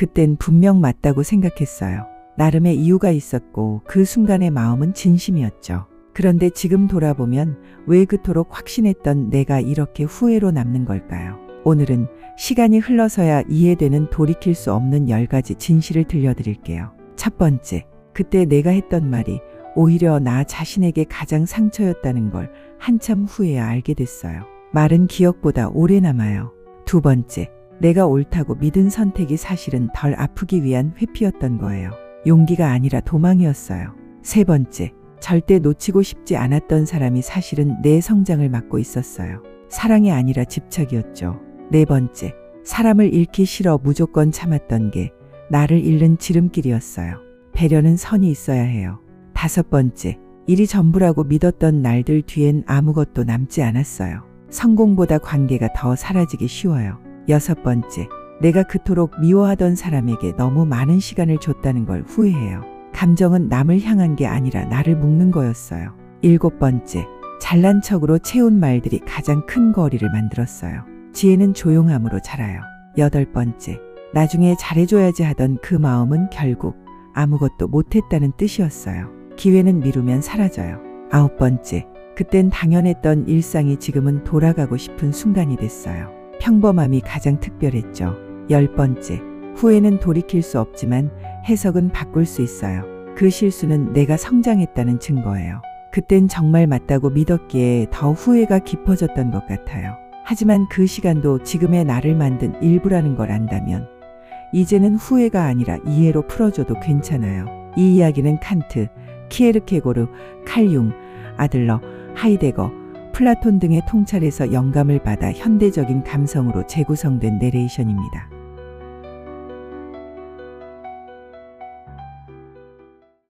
그땐 분명 맞다고 생각했어요. 나름의 이유가 있었고 그 순간의 마음은 진심이었죠. 그런데 지금 돌아보면 왜 그토록 확신했던 내가 이렇게 후회로 남는 걸까요? 오늘은 시간이 흘러서야 이해되는 돌이킬 수 없는 열 가지 진실을 들려드릴게요. 첫 번째, 그때 내가 했던 말이 오히려 나 자신에게 가장 상처였다는 걸 한참 후에야 알게 됐어요. 말은 기억보다 오래 남아요. 두 번째, 내가 옳다고 믿은 선택이 사실은 덜 아프기 위한 회피였던 거예요. 용기가 아니라 도망이었어요. 세 번째, 절대 놓치고 싶지 않았던 사람이 사실은 내 성장을 막고 있었어요. 사랑이 아니라 집착이었죠. 네 번째, 사람을 잃기 싫어 무조건 참았던 게 나를 잃는 지름길이었어요. 배려는 선이 있어야 해요. 다섯 번째, 일이 전부라고 믿었던 날들 뒤엔 아무것도 남지 않았어요. 성공보다 관계가 더 사라지기 쉬워요. 여섯 번째, 내가 그토록 미워하던 사람에게 너무 많은 시간을 줬다는 걸 후회해요. 감정은 남을 향한 게 아니라 나를 묶는 거였어요. 일곱 번째, 잘난 척으로 채운 말들이 가장 큰 거리를 만들었어요. 지혜는 조용함으로 자라요. 여덟 번째, 나중에 잘해줘야지 하던 그 마음은 결국 아무것도 못했다는 뜻이었어요. 기회는 미루면 사라져요. 아홉 번째, 그땐 당연했던 일상이 지금은 돌아가고 싶은 순간이 됐어요. 평범함이 가장 특별했죠. 열 번째, 후회는 돌이킬 수 없지만 해석은 바꿀 수 있어요. 그 실수는 내가 성장했다는 증거예요. 그땐 정말 맞다고 믿었기에 더 후회가 깊어졌던 것 같아요. 하지만 그 시간도 지금의 나를 만든 일부라는 걸 안다면 이제는 후회가 아니라 이해로 풀어줘도 괜찮아요. 이 이야기는 칸트, 키에르케고르, 칼융, 아들러, 하이데거, 플라톤 등의 통찰에서 영감을 받아 현대적인 감성으로 재구성된 내레이션입니다.